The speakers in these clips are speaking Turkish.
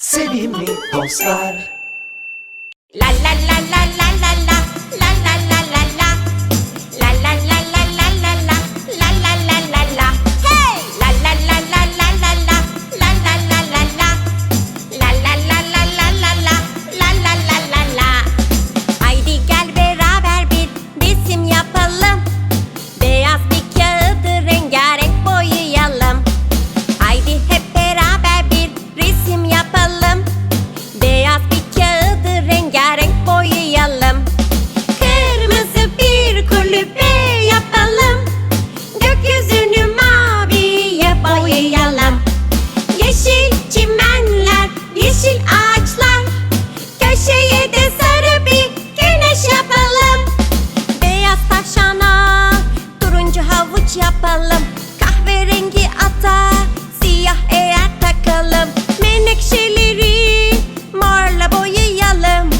Sevimli dostlar. La la saç yapalım Kahverengi ata Siyah eğer takalım. Menekşeleri Morla boyayalım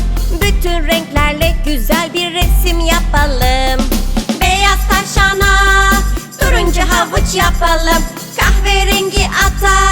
Bütün renklerle güzel bir resim yapalım. Beyaz tavşana Turuncu havuç yapalım Kahverengi ata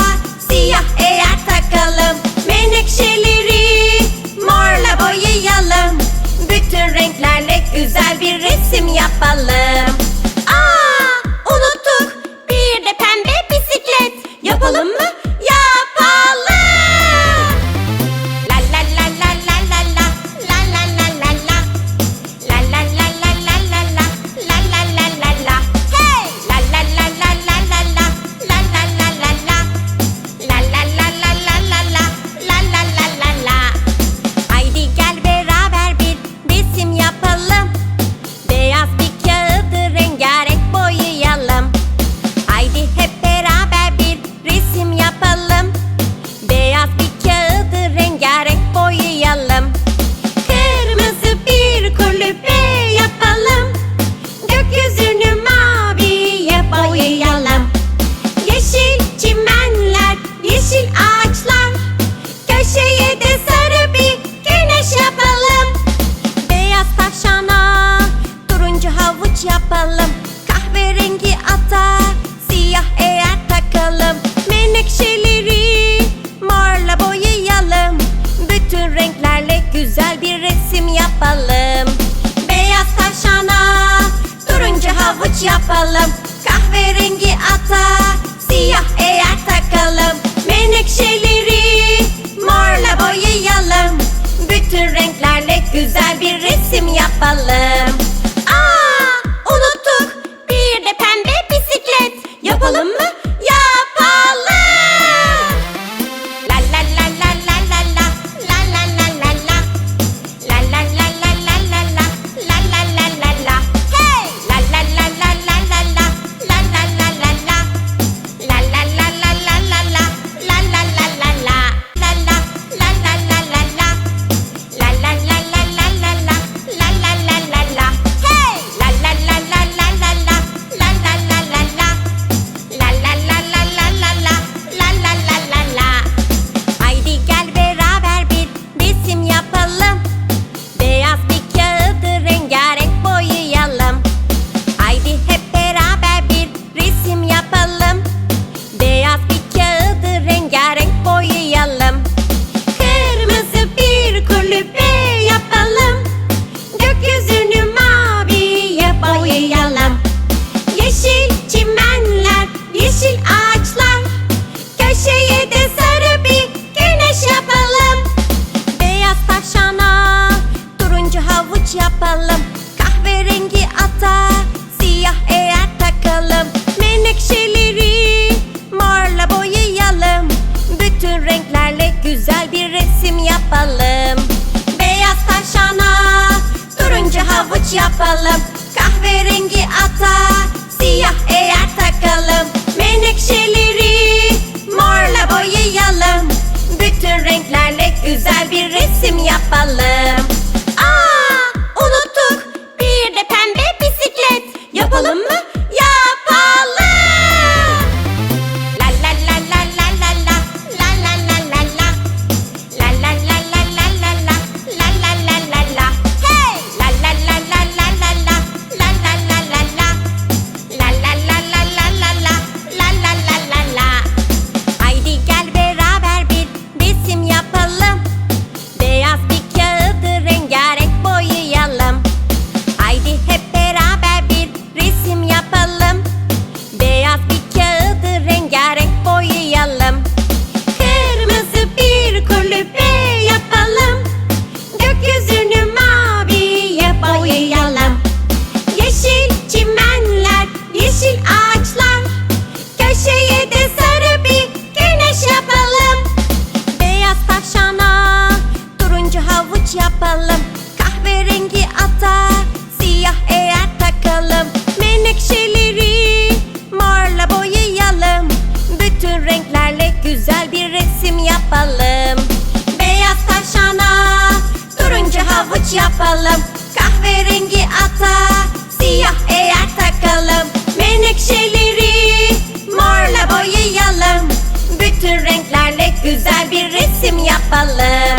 boyayalım Bütün renklerle güzel bir resim yapalım. yapalım. Kahverengi ata siyah eğer takalım. Menekşeleri morla boyayalım. Bütün renklerle güzel bir resim yapalım.